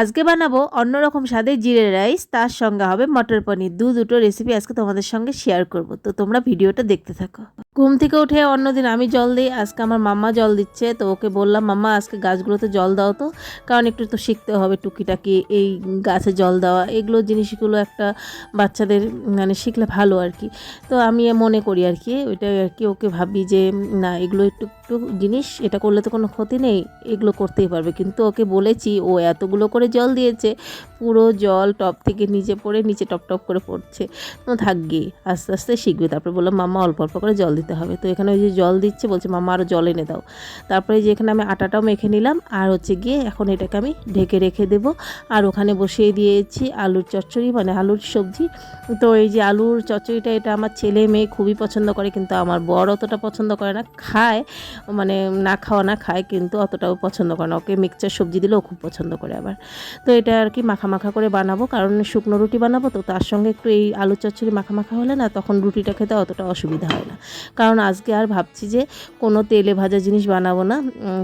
আজকে বানাবো অন্যরকম স্বাদে জিরে রাইস, তার সঙ্গে হবে মটর পনির। দু দুটো রেসিপি আজকে তোমাদের সঙ্গে শেয়ার করব, তো তোমরা ভিডিওটা দেখতে থাকো। ঘুম থেকে উঠে অন্যদিন আমি জল দিই, আজকে আমার মাম্মা জল দিচ্ছে, তো ওকে বললাম, মাম্মা, আজকে গাছগুলোতে জল দাও তো, কারণ একটু তো শিখতে হবে টুকিটাকি, এই গাছে জল দেওয়া, এগুলো জিনিসগুলো একটা বাচ্চাদের মানে শিখলে ভালো আর কি। তো আমি মনে করি আর কি ওইটাই আর কি ওকে ভাবি যে, না, এগুলো একটু একটু জিনিস, এটা করলে তো কোনো ক্ষতি নেই, এগুলো করতেই পারবে। কিন্তু ওকে বলেছি, ও এতগুলো করে জল দিয়েছে। পুরো জল টপ থেকে নিচে পড়ে নিচে টপ টপ করে পড়ছে। তো থাক গিয়ে আস্তে আস্তে শিখবে। তারপরে বললাম মামা অল্প অল্প করে জল দিতে হবে। তো এখানে ওই যে জল দিচ্ছে, বলছে মামা আরও জল এনে দাও। তারপরে যে এখানে আমি আটাটাও মেখে নিলাম, আর হচ্ছে গিয়ে এখন এটাকে আমি ঢেকে রেখে দেবো। আর ওখানে বসিয়ে দিয়েছি আলুর চচ্চড়ি মানে আলুর সবজি। তো এই যে আলুর চচ্চড়িটা, এটা আমার ছেলে মেয়ে খুবই পছন্দ করে, কিন্তু আমার বড় অতটা পছন্দ করে না। খায় মানে না খাওয়া না খায়, কিন্তু অতটাও পছন্দ করে না। ওকে মিক্সচার সবজি দিলেও খুব পছন্দ করে আবার। তো এটা আর কি মাখা মাখা করে বানাবো, কারণ শুকনো রুটি বানাবো তো তার সঙ্গে একটু এই আলু চচ্চড়ি মাখা মাখা হলে না তখন রুটিটা খেতে অতটা অসুবিধা হয় না। কারণ আজকে আর ভাবছি যে কোনো তেলে ভাজা জিনিস বানাবো না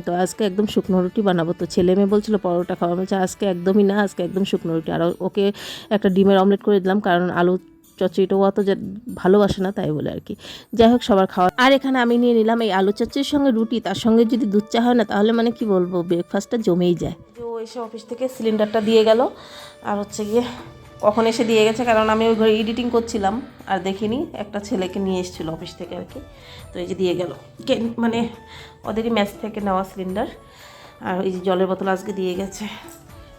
তো আজকে একদম শুকনো রুটি বানাবো। তো ছেলে মেয়ে বলছিল পরোটা খাওয়া বলছে আজকে একদমই না, আজকে একদম শুকনো রুটি। আর ওকে একটা ডিমের অমলেট করে দিলাম, কারণ আলু চচ্চড়িটাও অত যে ভালোবাসে না তাই বলে আর কি। যাই হোক, সবার খাওয়া আর এখানে আমি নিয়ে নিলাম এই আলু চচ্চড়ির সঙ্গে রুটি, তার সঙ্গে যদি দুধ চা হয় না, তাহলে মানে কি বলব ব্রেকফাস্টটা জমেই যায়। ও এসে অফিস থেকে সিলিন্ডারটা দিয়ে গেল, আর হচ্ছে গিয়ে কখন এসে দিয়ে গেছে, কারণ আমি ওই ঘরে এডিটিং করছিলাম, আর দেখিনি, একটা ছেলেকে নিয়ে এসেছিল অফিস থেকে আর কি। তো এই যে দিয়ে গেল। মানে ওদেরই ম্যাচ থেকে নেওয়া সিলিন্ডার আর এই যে জলের বোতল আজকে দিয়ে গেছে।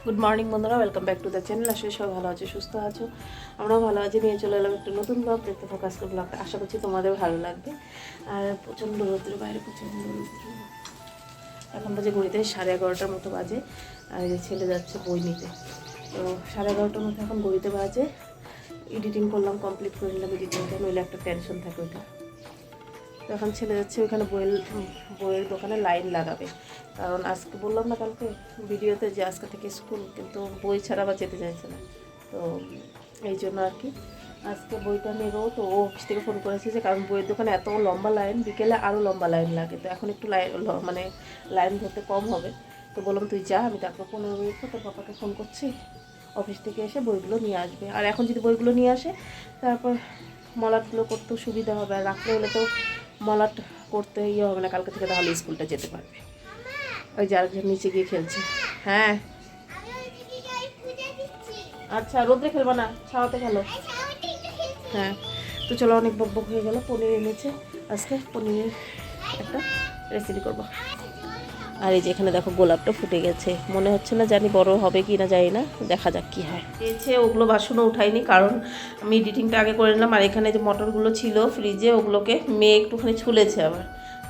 গুড মর্নিং বন্ধুরা। Welcome back to the channel আসলে সবাই ভালো আছো, সুস্থ আছো। আমরাও ভালো আছি। নিয়ে চলে এলাম একটা নতুন ব্লগ দেখতে ফোকাস করে ব্লগটা আশা করছি তোমাদের ভালো লাগবে। আর প্রচণ্ড রৌদ্র বাইরে, প্রচণ্ড রৌদ্র। এখন বাজে ঘড়িতে সাড়ে এগারোটার মতো বাজে। আর ছেলে যাচ্ছে বই নিতে। তো সাড়ে এগারোটার মতো এখন ঘড়িতে বাজে। এডিটিং করলাম কমপ্লিট করে নিলাম এডিটিংটা নইলে একটা টেনশন থাকে ওইটা। তো এখন ছেলে যাচ্ছে ওইখানে বইয়ের বইয়ের দোকানে লাইন লাগাবে। কারণ আজকে বললাম না কালকে, ভিডিওতে যে আজকে থেকে স্কুল, কিন্তু বই ছাড়া আবার যেতে চাইছে না। তো এই জন্য আর কি, আজকে বইটা নেব। তো ও অফিস থেকে ফোন করেছে যে, কারণ বইয়ের দোকানে এত লম্বা লাইন বিকেলে আরও লম্বা লাইন লাগে। তো এখন একটু লাইন মানে লাইন ধরতে কম হবে। তো বললাম, তুই যা, আমি তারপর পনেরো মিনিট পর তোর পাপাকে ফোন করছি। অফিস থেকে এসে বইগুলো নিয়ে আসবে। আর এখন যদি বইগুলো নিয়ে আসে, তারপর মলাটগুলো করতেও সুবিধা হবে। আর রাত্রে হলে তো মলাট করতে ইয়ে হবে না, কালকে থেকে তাহলে স্কুলটা যেতে পারবে। ওই যে আরেকজন নিচে গিয়ে খেলছে। হ্যাঁ। আচ্ছা রোদ্রে খেলবা না, ছাওয়াতে খেলো। হ্যাঁ। তো চলো, অনেক বক বক হয়ে গেল, পনির এনেছে। আজকে পনিরের একটা রেসিপি করব। আর এই যে এখানে দেখো, গোলাপটা ফুটে গেছে। মনে হচ্ছে না জানি বড় হবে কি না, জানি না। দেখা যাক কি হয়। এসে ওগুলো বাসনও উঠাইনি কারণ আমি এডিটিংটা আগে করে নিলাম। আর এখানে যে মটরগুলো ছিল ফ্রিজে ওগুলোকে মেয়ে একটুখানি ছুলেছে আবার।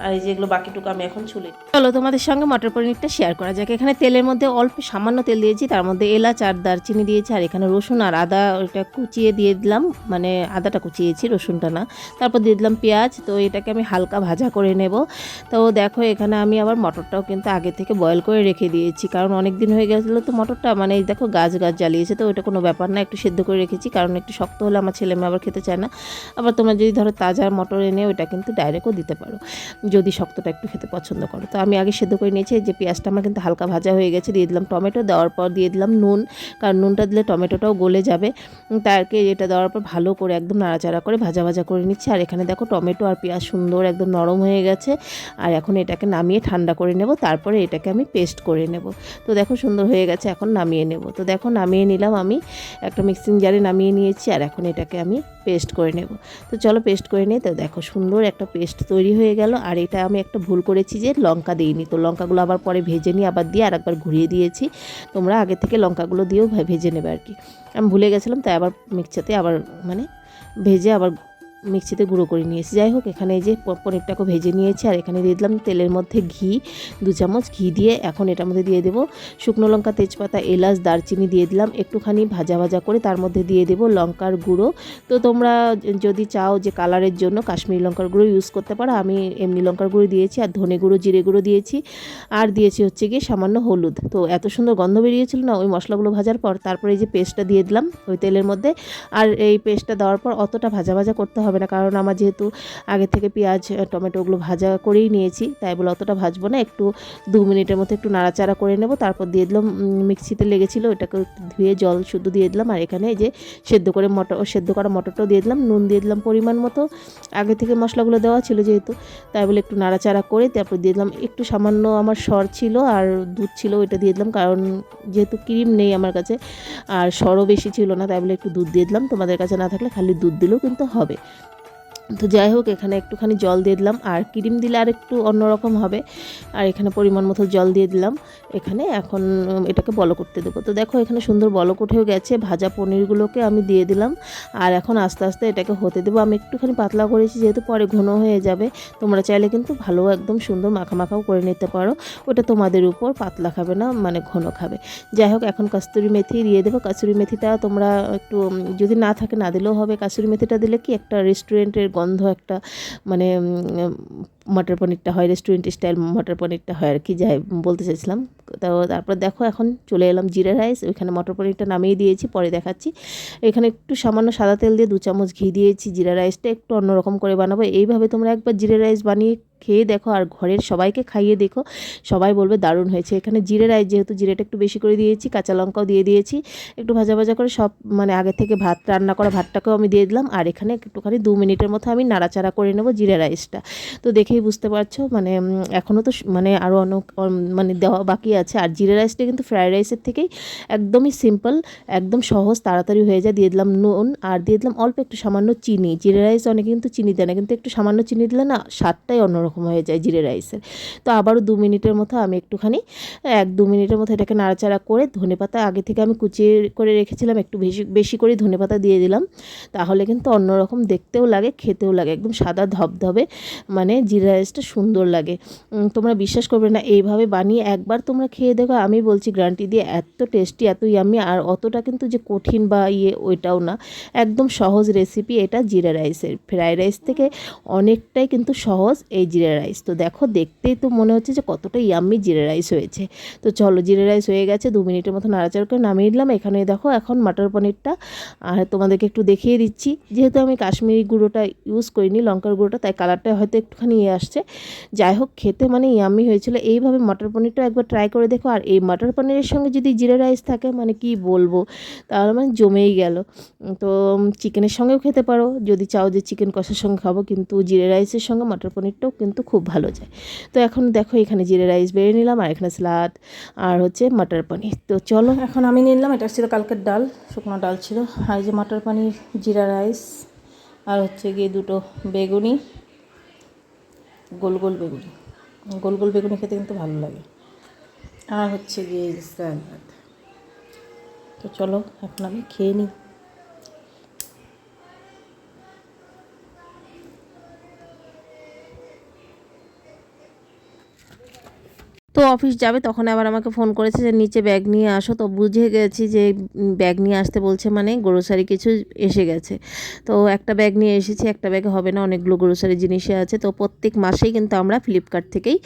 আর এই যেগুলো বাকিটুকু আমি এখন ছুলে। চলো, তোমাদের সঙ্গে মটর পনিরটা শেয়ার করা যাক। এখানে তেলের মধ্যে অল্প সামান্য তেল দিয়েছি, তার মধ্যে এলাচ আর দারচিনি দিয়েছি, আর এখানে রসুন আর আদা ওইটা কুচিয়ে দিয়ে দিলাম। মানে আদাটা কুচিয়েছি, রসুনটা না। তারপর দিয়ে দিলাম পেঁয়াজ, তো এটাকে আমি হালকা ভাজা করে নেব। তো দেখো, এখানে আমি আবার মটরটাও কিন্তু আগে থেকে বয়েল করে রেখে দিয়েছি, কারণ অনেক দিন হয়ে গেছিল তো মটরটা। মানে দেখো, গাছ গাছ জ্বালিয়েছে তো ওটা কোনো ব্যাপার না, একটু সেদ্ধ করে রেখেছি, কারণ একটু শক্ত হলে আমার ছেলে মেয়ে আবার খেতে চায় না। আবার তোমরা যদি ধরো তাজা মটর এনে ওটা কিন্তু ডাইরেক্টও দিতে পারো। যদি শক্তটা একটু খেতে পছন্দ করো। তো আমি আগে সেদ্ধ করে নিয়েছি যে পেঁয়াজটা আমার কিন্তু হালকা ভাজা হয়ে গেছে, দিয়ে দিলাম টমেটো, দেওয়ার পর দিয়ে দিলাম নুন, কারণ নুনটা দিলে টমেটোটাও গলে যাবে। তারকে এটা দেওয়ার পর ভালো করে একদম নাড়াচাড়া করে ভাজা ভাজা করে নিচ্ছি। আর এখানে দেখো টমেটো আর পেঁয়াজ সুন্দর একদম নরম হয়ে গেছে। আর এখন এটাকে নামিয়ে ঠান্ডা করে নেব, তারপরে এটাকে আমি পেস্ট করে নেব। তো দেখো সুন্দর হয়ে গেছে, এখন নামিয়ে নেব। তো দেখো নামিয়ে নিলাম আমি, একটা মিক্সিং জারে নামিয়ে নিয়েছি, আর এখন এটাকে আমি পেস্ট করে নেব। তো চলো পেস্ট করে নিই, তো দেখো সুন্দর একটা পেস্ট তৈরি হয়ে গেল। আর এটা আমি একটা ভুল করেছি যে লঙ্কা দিইনি। তো লঙ্কাগুলো আবার পরে ভেজে নিই আবার দিয়ে আরেকবার ঘুরিয়ে দিয়েছি। তোমরা আগে থেকে লঙ্কাগুলো দিয়েও ভেজে নেবে আর কি। আমি ভুলে গেছিলাম, তাই আবার মিক্সাতে আবার মানে ভেজে আবার মিক্সিতে গুঁড়ো করে নিয়েছি। যাই হোক, এখানে এই যে পনিরটাকে ভেজে নিয়েছি, আর এখানে দিয়ে দিলাম তেলের মধ্যে ঘি, দু চামচ ঘি দিয়ে এখন এটার মধ্যে দিয়ে দেবো শুকনো লঙ্কা, তেজপাতা, এলাচ, দারচিনি দিয়ে দিলাম। একটুখানি ভাজা ভাজা করে তার মধ্যে দিয়ে দেবো লঙ্কার গুঁড়ো। তো তোমরা যদি চাও যে কালারের জন্য কাশ্মীরি লঙ্কার গুঁড়ো ইউজ করতে পারো, আমি এমনি লঙ্কার গুঁড়ো দিয়েছি আর ধনে গুঁড়ো, জিরে গুঁড়ো দিয়েছি। আর দিয়েছি হচ্ছে গিয়ে সামান্য হলুদ। তো এত সুন্দর গন্ধ বেরিয়েছিল না, ওই মশলাগুলো ভাজার পর তারপরে এই যে পেস্টটা দিয়ে দিলাম ওই তেলের মধ্যে। আর এই পেস্টটা দেওয়ার পর অতটা ভাজা ভাজা করতে হবে হবে না। কারণ আমার যেহেতু আগে থেকে পেঁয়াজ টমেটোগুলো ভাজা করেই নিয়েছি, তাই বলে অতটা ভাজবো না। একটু দু মিনিটের মতো একটু নাড়াচাড়া করে নেব, তারপর দিয়ে দিলাম মিক্সিতে লেগেছিলো ওটাকে ধুয়ে জল শুদ্ধ দিয়ে দিলাম। আর এখানে এই যে সেদ্ধ করে মটর, সেদ্ধ করা মটরটাও দিয়ে দিলাম, নুন দিয়ে দিলাম পরিমাণ মতো। আগে থেকে মশলাগুলো দেওয়া ছিল যেহেতু, তাই বলে একটু নাড়াচাড়া করে তারপর দিয়ে দিলাম, একটু সামান্য আমার সর ছিল আর দুধ ছিল, ওইটা দিয়ে দিলাম। কারণ যেহেতু ক্রিম নেই আমার কাছে, আর সরও বেশি ছিল না, তাই বলে একটু দুধ দিয়ে দিলাম। তোমাদের কাছে না থাকলে খালি দুধ দিলেও কিন্তু হবে। তো যাই হোক, এখানে একটুখানি জল দিয়ে দিলাম। আর ক্রিম দিলে আর একটু অন্যরকম হবে। আর এখানে পরিমাণ মতো জল দিয়ে দিলাম। এখানে এখন এটাকে বলো করতে দেবো। তো দেখো, এখানে সুন্দর বলক উঠেও গেছে। ভাজা পনিরগুলোকে আমি দিয়ে দিলাম। আর এখন আস্তে আস্তে এটাকে হতে দেবো। আমি একটুখানি পাতলা করেছি, যেহেতু পরে ঘন হয়ে যাবে। তোমরা চাইলে কিন্তু ভালো একদম সুন্দর মাখা মাখাও করে নিতে পারো। ওটা তোমাদের উপর পাতলা খাবে না মানে ঘন খাবে। যাই হোক, এখন কাস্তুরি মেথি দিয়ে দেবো। কাস্তুরি মেথিটা তোমরা একটু যদি না থাকে না দিলেও হবে। কাস্তুরি মেথিটা দিলে কি একটা রেস্টুরেন্টের গন্ধ একটা মানে মটর পনিরটা হয় রেস্টুরেন্ট স্টাইল মটর পনিরটা হয় আর কি, যাই বলতে চাইছিলাম। তো তারপর দেখো এখন চলে এলাম জিরা রাইস ওইখানে মটর পনিরটা নামিয়ে দিয়েছি, পরে দেখাচ্ছি। এখানে একটু সামান্য সাদা তেল দিয়ে দু চামচ ঘি দিয়েছি, জিরা রাইসটা একটু অন্যরকম করে বানাবো। এইভাবে তোমরা একবার জিরা রাইস বানিয়ে খেয়ে দেখো আর ঘরের সবাইকে খাইয়ে দেখো, সবাই বলবে দারুণ হয়েছে। এখানে জিরে রাইস যেহেতু জিরেটা একটু বেশি করে দিয়েছি, কাঁচা লঙ্কাও দিয়ে দিয়েছি, একটু ভাজা ভাজা করে সব মানে আগে থেকে ভাত, রান্না করা ভাতটাকেও আমি দিয়ে দিলাম। আর এখানে একটুখানি দু মিনিটের মতো আমি নাড়াচাড়া করে নেব জিরে রাইসটা তো দেখেই বুঝতে পারছ। মানে এখনও তো মানে আরও অনেক মানে দেওয়া বাকি আছে। আর জিরে রাইসটা কিন্তু ফ্রায়েড রাইসের থেকেই একদমই সিম্পল, একদম সহজ, তাড়াতাড়ি হয়ে যায়। দিয়ে দিলাম নুন আর দিয়ে দিলাম অল্প একটু সামান্য চিনি। জিরে রাইস অনেকে কিন্তু চিনি দেয় না, কিন্তু একটু সামান্য চিনি দিলে না স্বাদটাই অন্যরকম হয়ে যায় জিরে রাইসের। তো আবারও দু মিনিটের মতো আমি একটুখানি, এক দু মিনিটের মতো এটাকে নাড়াচাড়া করে ধনেপাতা আগে থেকে আমি কুচিয়ে করে রেখেছিলাম, একটু বেশি বেশি করে ধনেপাতা দিয়ে দিলাম। তাহলে কিন্তু অন্যরকম দেখতেও লাগে, খেতেও লাগে, একদম সাদা ধবধবে মানে জিরা রাইসটা সুন্দর লাগে। তোমরা বিশ্বাস করবে না, এইভাবে বানিয়ে একবার তোমরা খেয়ে দেখো, আমি বলছি গ্যারান্টি দিয়ে এত টেস্টি, এত ইয়ামি আর অতটা কিন্তু যে কঠিন বা ইয়ে ওইটাও না। একদম সহজ রেসিপি এটা জিরা রাইসের ফ্রাইড রাইস থেকে অনেকটাই কিন্তু সহজ এই জিরা রাইস তো দেখো, দেখতেই তো মনে হচ্ছে যে কতটা ইয়াম্মি জিরা রাইস হয়েছে। তো চলো, জিরা রাইস হয়ে গেছে, দু মিনিটের মতো নাড়াচাড়া করে নামিয়ে দিলাম এখানে দেখো, এখন মাটার পনিরটা। আর তোমাদেরকে একটু দেখিয়ে দিচ্ছি। যেহেতু আমি কাশ্মীরি গুঁড়োটা ইউজ করিনি, লঙ্কার গুঁড়োটা, তাই কালারটা হয়তো একটুখানি ইয়ে আসছে। যাই হোক, খেতে মানে ইয়াম্মি হয়েছিল। এইভাবে মটর পনিরটা একবার ট্রাই করে দেখো। আর এই মটর পনিরের সঙ্গে যদি জিরা রাইস থাকে মানে কি বলব? তাহলে মানে জমেই গেল। তো চিকেনের সঙ্গেও খেতে পারো। যদি চাও যে চিকেন কষার সঙ্গে খাব, কিন্তু জিরে রাইসের সঙ্গে মটর পনিরটাও কিন্তু খুব ভালো যায়। তো এখন দেখো, এখানে জিরে রাইস বেড়ে নিলাম আর এখানে স্যালাড আর হচ্ছে মটর পনির। তো চলো। এখন আমি নিলাম। এটা ছিল কালকের ডাল, শুকনো ডাল ছিল। আর যে মটর পনির, জিরা রাইস আর হচ্ছে গিয়ে দুটো বেগুনি। গোল গোল বেগুনি। গোল গোল বেগুনি খেতে কিন্তু ভালো লাগে। আর হচ্ছে গিয়ে স্যালাড তো চলো এখন আমি খেয়ে নিই। তো অফিস যাবে, তখন আবার আমাকে ফোন করেছে যে, নিচে ব্যাগ নিয়ে আসো। তো বুঝে গেছি যে ব্যাগ নিয়ে আসতে বলছে মানে গ্রোসারি কিছু এসে গেছে। তো একটা ব্যাগ নিয়ে এসেছি, একটা ব্যাগে হবে না, অনেকগুলো গ্রোসারি জিনিসে আছে। তো প্রত্যেক মাসেই কিন্তু আমরা ফ্লিপকার্ট থেকেই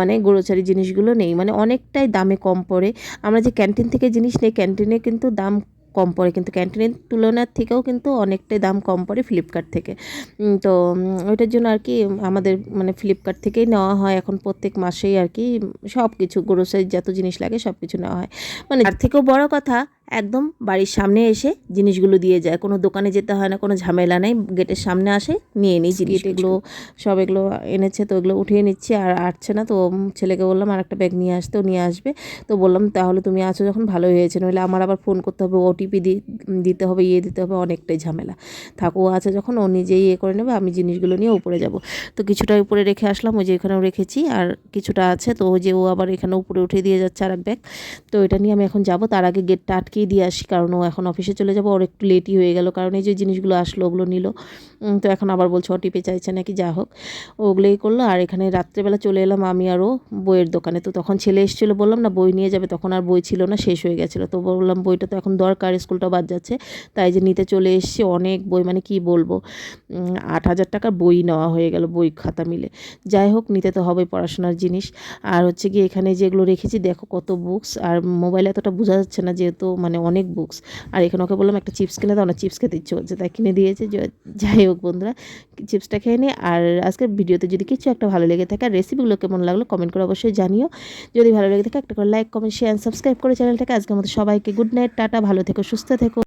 মানে গ্রোসারি জিনিসগুলো নেই। মানে অনেকটাই দামে কম পড়ে। আমরা যে ক্যান্টিন থেকে জিনিস নেই ক্যান্টিনে কিন্তু দাম কম পড়ে কিন্তু ক্যান্টিনের তুলনার থেকেও কিন্তু অনেকটাই দাম কম পড়ে ফ্লিপকার্ট থেকে। তো ওইটার জন্য আর কি আমাদের মানে ফ্লিপকার্ট থেকেই নেওয়া হয়। এখন প্রত্যেক মাসেই আর কি সব কিছু গ্রোসারি যত জিনিস লাগে সব কিছু নেওয়া হয়। মানে তার থেকেও বড় কথা একদম বাড়ির সামনে এসে জিনিসগুলো দিয়ে যায়। কোনো দোকানে যেতে হয় না কোনো ঝামেলা নেই। গেটের সামনে আসে নিয়ে নিই জিনিস এগুলো। সব এগুলো এনেছে তো এগুলো উঠিয়ে নিচ্ছি। আর আসছে না তো ছেলেকে বললাম আর একটা ব্যাগ নিয়ে আসতে ও নিয়ে আসবে। তো বললাম তাহলে তুমি আছো যখন ভালোই হয়েছে। নইলে আমার আবার ফোন করতে হবে ওটিপি দিতে হবে ইয়ে দিতে হবে অনেকটাই ঝামেলা। থাক আছে যখন ও নিজেই ইয়ে করে নেবে আমি জিনিসগুলো নিয়ে উপরে যাব। তো কিছুটা উপরে রেখে আসলাম ওই যে এখানেও রেখেছি। আর কিছুটা আছে তো ওই যে ও আবার এখানে উপরে উঠে দিয়ে যাচ্ছে আর এক ব্যাগ তো এটা নিয়ে আমি এখন যাব। তার আগে গেটটা আটকেই দিয়ে আসি, কারণ ও এখন অফিসে চলে যাব, ওর একটু লেটই হয়ে গেল, কারণ এই যে জিনিসগুলো আসলো ওগুলো নিল। তো এখন আবার বলছে ওটিপি চাইছে নাকি, যা হোক। ওগুলোই করল, আর এখানে রাত্রেবেলা চলে এলাম আমি আরও বইয়ের দোকানে। তো তখন ছেলে এসেছিল বললাম, না, বই নিয়ে যাবে। তখন আর বই ছিল না, শেষ হয়ে গেছিল। তো বললাম, বইটা তো এখন দরকার স্কুলটা বাদ যাচ্ছে। তাই যে নিতে চলে এসেছি, অনেক বই মানে কি বলব? আট হাজার টাকার বই নেওয়া হয়ে গেল বই খাতা মিলে। যাই হোক, নিতে তো হবে পড়াশোনার জিনিস। আর হচ্ছে কি এখানে যেগুলো রেখেছি, দেখো কত বুকস আর মোবাইলে এতটা বোঝা যাচ্ছে না, যেহেতু মানে অনেক বুকস আর এখানে ওকে বললাম, একটা চিপস কিনে দাও না চিপস খেতে ইচ্ছে করছে। তাই কিনে দিয়েছে। যাই হোক বন্ধুরা চিপসটা খেয়ে নিই আর আজকের ভিডিওতে যদি কিছু একটা ভালো লেগে থাকে, আর রেসিপিগুলো কেমন লাগল কমেন্ট করে অবশ্যই জানিও। যদি ভালো লেগে থাকে, একটা করে লাইক কমেন্ট শেয়ার সাবস্ক্রাইব করে চ্যানেলটাকে। আজকের মতো সবাইকে গুড নাইট টাটা, ভালো থেকো, সুস্থ থেকো।